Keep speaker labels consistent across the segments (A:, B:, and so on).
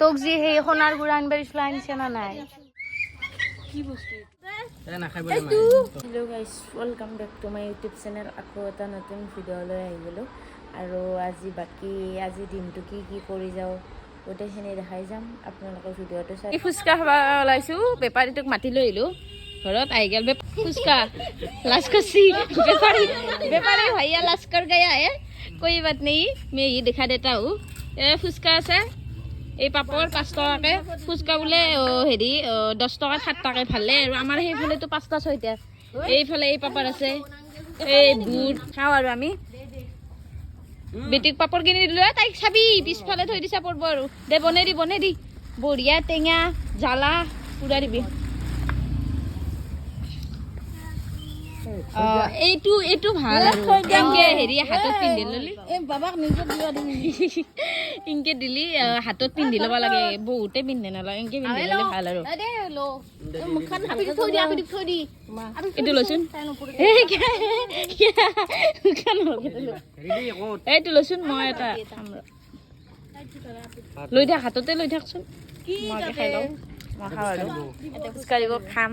A: তোক যে সেই সোণাৰ গুড়া আনিব দিছিলোঁ আনিছে না নাই? কি বস্তু hello' back to my YouTube channel আকৌ এটা নতুন ভিডিঅ'লৈ আহি গ'লোঁ আৰু আজি বাকী আজি দিনটো কি কি কৰি যাওঁ গোটেইখিনি দেখাই যাম। আপোনালোকৰ ভিডিঅ'টো চাই ফুচকা খাব ওলাইছোঁ বেপাৰীটোক মাতি লৈ আহিলোঁ। ঘৰত আহি গেল ফুচকা। লাজ কৰছি। বেপাৰী বেপাৰী ভাইয়া লাজ কৰ গয়া হে। কোই বাত নেই মেহি দেখা দেতা হু এ ফুচকা আছে। এই পাপৰ পাঁচ টকাকে ফুচকা বোলে হেৰি দহ টকা সাত টকাকে ভালে আৰু আমাৰ সেইফালেতো পাঁচটা ছয়টা। এইফালে এই পাপৰ আছে এই বুট। খাওঁ আৰু আমি। বেটিক পাপৰ কিনি দিলো তাইক চাবি পিছফালে থৈ দিছা পৰব আৰু। দে বনাই দি বনাই দি। বঢ়িয়া টেঙা জ্বালা পুৰা দিবি। এইটো এইটো ভালো আৰু। এনেকে হেৰি হাতত পিন্ধি ললি।
B: বাবাক নিজে দিবা দিবি
A: ইনকে দিলি হাতত পিন্ধি ল'ব লাগে। বহুতে পিন্ধে নালাগে। এনেকে পিন্ধি ল'লে ভালো আৰু। এইটো দিলো। এইটো লৈচোন মই এটা খাম ৰ। লৈ থাক হাততে লৈ থাকচোন। মই খাই লওঁ মই খাওঁ আৰু। খোজকাঢ়িব খাম।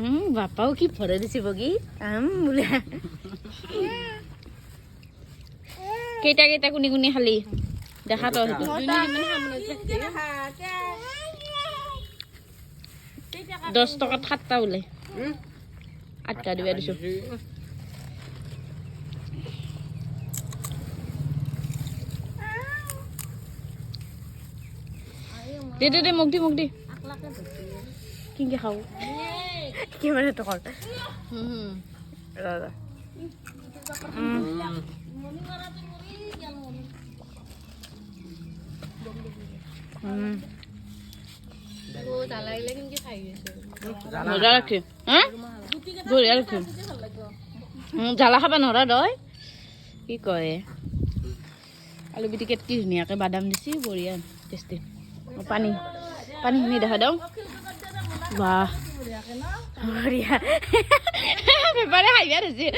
A: উম, বাপাও কি ভৰাই দিছি বগী? আম বোলে। কেইটা কেইটা কোনি কোনি খালি? দেখা তই সেইটো। দহ টকাত সাতটা বোলে। আঠটা দিবা দিছো। দে দে দে মোক দি মোক দি। কিনকে খাওঁ? কিমান টকাৰ ৰ ৰ উম, উম,
B: জ্বালা লাগিলে কেনেকে খাই গৈছে
A: মজা ৰাখে হা বঢ়িয়া ৰাখে জ্বালা খাব নোৱাৰা তই কি কয়? আলু পিটিকাত কি ধুনীয়াকৈ বাদাম দিছি বঢ়িয়া টেষ্টি পানী পানীখিনি দেখা দিওঁ। বাহ। বঢ়িয়া বেপাৰে হাঁহিবা ধৰিছে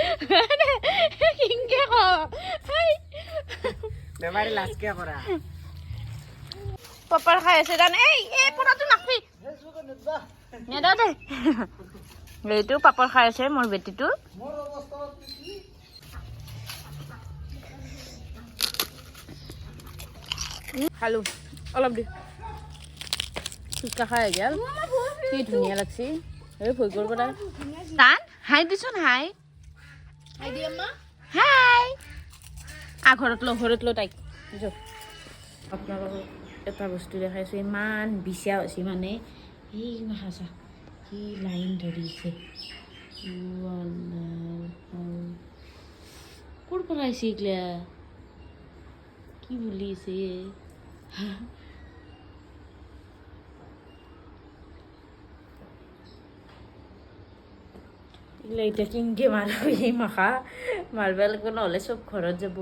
A: কিনকে ক
C: বেমাৰী লাজকে কৰা
A: পাপাৰ খাই আছে জানে এই এই পৰাটো নাখবি নেদা দে এইটো পাপৰ খাই আছে মোৰ বেটিটো খালো অলপ দি ফুচকা খাই গেল কি ধুনীয়া লাগছি এই ভয় তাই টান হাই দিছোন হাই।
B: খাই দি আম্মা।
A: হাই। আ ঘৰত ল ঘৰত ল তাইক। যো। আপোনালোকক এটা বস্তু দেখাইছোঁ ইমান বিচা হৈছে মানে। এই মাছা কি লাইন ধৰিছে। ক'ৰ পৰা আহিছে এইগিলা? কি বুলিছে? এইগিলা এতিয়া কিনকে মাৰিব এই মাখা? মাৰিব লাগিব নহ'লে চব ঘৰত যাব।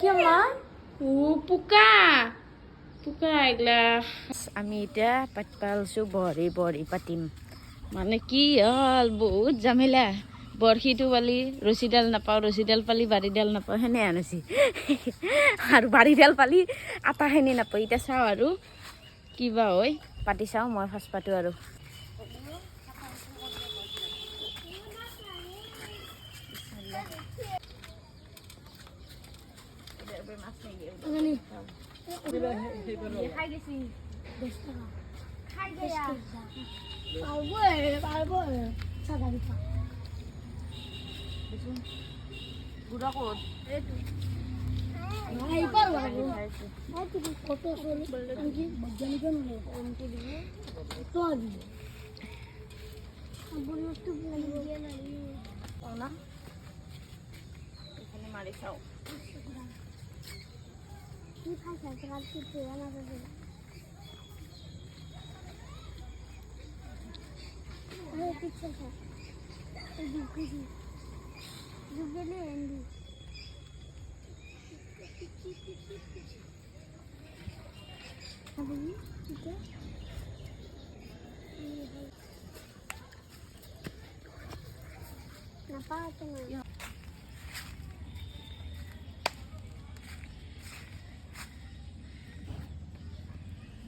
A: কিয় মা? ও পোকা! পোকা এইগিলা আমি পাতিব ওলাইছোঁ বহৰি বহৰি পাতিম। মানে কি হ'ল? বহুত জামেলা। বৰশীটো পালি ৰছীডাল নাপাওঁ ৰছীডাল পালি বাৰীডাল নাপাওঁ সেনে আনিছি। আৰু বাৰীডাল পালি আটাখিনি নাপাওঁ। এতিয়া চাওঁ আৰু কিবা হয়। পাতি চাওঁ মই ফাৰ্ষ্ট পাতোঁ আৰু। ক'ত এখানে মারি খাও
D: plus près, ça sera plus près. Voilà, ça c'est là. Oui, c'est ça. C'est. Je vais vu ça pas.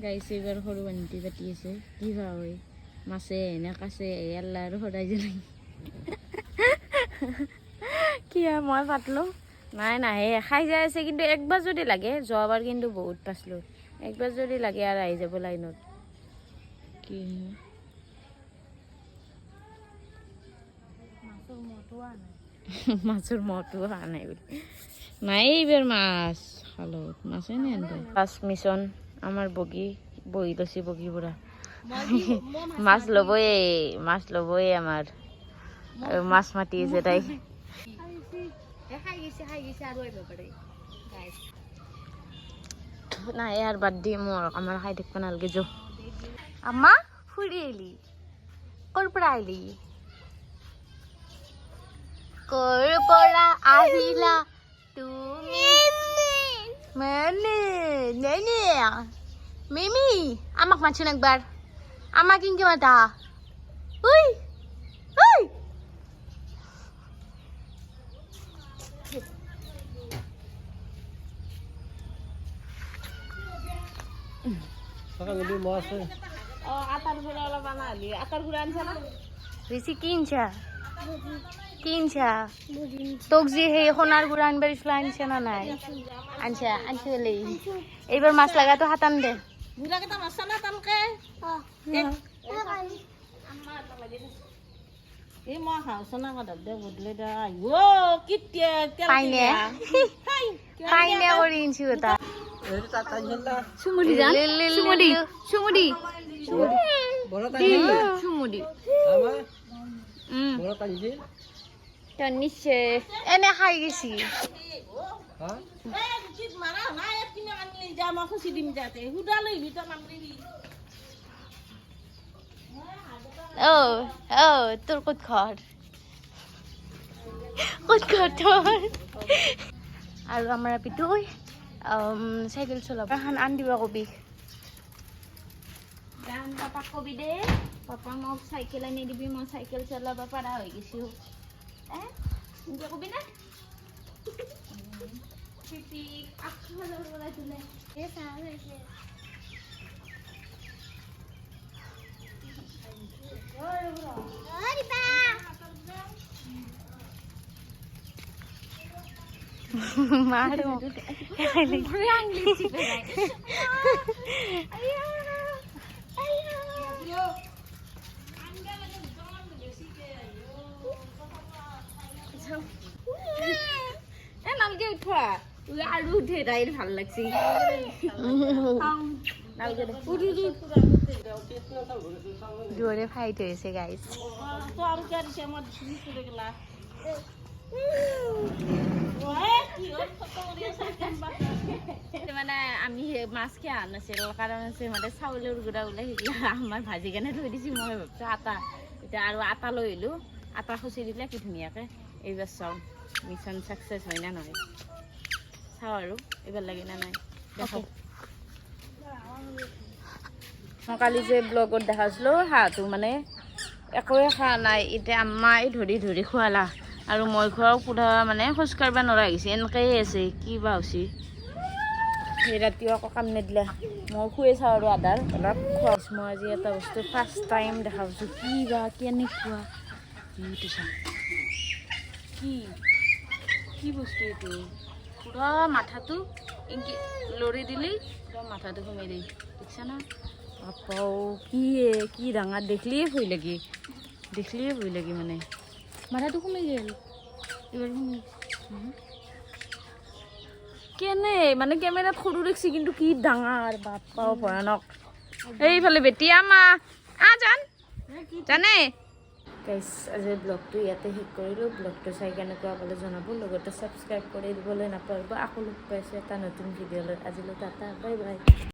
A: গাইছে এবার সৰু বান্ধি পাতি আছে। কি ভাও হয় মাছে এনে কাছে এল্লা আৰু সদায় জ্বলাই কি হয় মই পাতলো। নাই নাহে খাই যাই আছে কিন্তু একবাৰ যদি লাগে যোৱাবাৰ কিন্তু বহুত পাইছিলোঁ। একবাৰ যদি লাগে আৰু আহি যাব লাইনত। কি? মাছৰ মতো অহা নাই। বুলি। নাই এইবাৰ মাছ খালো মাছে নে ফাৰ্ষ্ট মিছন আমাৰ বগী বহি লৈছে বগী বুঢ়া। মাছ ল'বই মাছ ল'বই আমাৰ। আৰু মাছ আছে তাই। নাই আৰু বাদ দি মোৰ আমাৰ খাই থাকিব নালাগে যো। আম্মা ফুৰি আহিলি? ক'ৰ পৰা আহিলি? ক'ৰ পৰা আহিলা? মানে নেনে মিমি আমাক মাতচোন একবাৰ আমাক ইনকে মাতা উই উই অ আটাৰ গুড়া অলপ আনালি আটাৰ গুড়া আনছা না বেছি কিনছা কিনছা তোক যে সেই সোণাৰ গুড়া আনবা দিছিলো আনছা না নাই? আনছা আনছিলি এইবাৰ মাছ লাগাটো হাতান দে। পাইনে পাইনে কৰি আনছি এটা চুমুদি যান চুমুদি চুমুদি চুমুদি উম তো নিশ্চয় এনে খাই গেছি ও ও তোর ক'ত ঘৰ ক'ত ঘৰ তোৰ আৰু আমাৰ আপিটো চাইকেল চলাব এখন আন দিবা কবি পাপাক কবি দে পাপা মোক চাইকেল আনি দিবি মই চাইকেল চলাব পৰা হৈ গৈছোঁ এ এনেকে কবি না পিপিক আগফালৰ পৰা তোলে মাৰো এ উই আৰু উঠে তাইৰ ভালো লাগছি। নালগে দে উঠ উঠ দুৱৰে ফাইট হৈছে গাইছ মানে আমি মাছ খোৱা নাছিল কাৰণ আছে মানে চাউলৰ গুড়া ওলাই আমাৰ ভাজি কেনে থৈ দিছোঁ মই ভাবছোঁ আটা এতিয়া আৰু আটা লৈ আহিলোঁ আটা খচি দিলে কি ধুনীয়াকৈ এইবাৰ চাওঁ মিছন ছাকচেছ হয় না নহয়? চাওঁ আৰু এইবাৰ লাগে না নাই? মই কালি যে ব্লগত দেখাইছিলোঁ হাঁহটো মানে একোৱে খোৱা নাই এতিয়া আম্মাই ধৰি ধৰি খুৱালা আৰু মই খোৱাও পুৰা মানে খোজ কাঢ়িব নোৱাৰা হৈছে এনেকৈয়ে আছে কি বা হৈছে? সেই ৰাতিও আকৌ কাম নিদিলে। মই শুয়ে চাওঁ আৰু আদাৰ অলপ খোৱাইছোঁ মই আজি এটা বস্তু ফাৰ্ষ্ট টাইম দেখা পাইছোঁ কি বা কেনেকুৱা? কি? কি বস্তু এইটো? পুৰা মাথাটো এনেকৈ লৰি দিলেই পুৰা মাথাটো সোমাই দেই দেখিছা না? বাপাও কি কি ডাঙৰ দেখিলেই ভয় লাগি? দেখিলেই ভয় লাগি মানে? মাথাটো সোমাই গ'ল। সোমাই উম। কেনে? মানে কেমেৰাত সৰু দেখিছে কিন্তু কি ডাঙৰ বাপাও ভয়ানক। এইফালে বেটি আমা আ জান জানে গাইছ আজি ব্লগটো ইয়াতে শেষ কৰিলোঁ। ব্লগটো চাই কেনেকুৱা পালে জনাব, লগতে ছাবস্ক্ৰাইব কৰি দিবলৈ নাপাহৰিব। আকৌ লগ পাইছোঁ এটা নতুন ভিডিঅ'লৈ আজিলৈ টাটা বাই বাই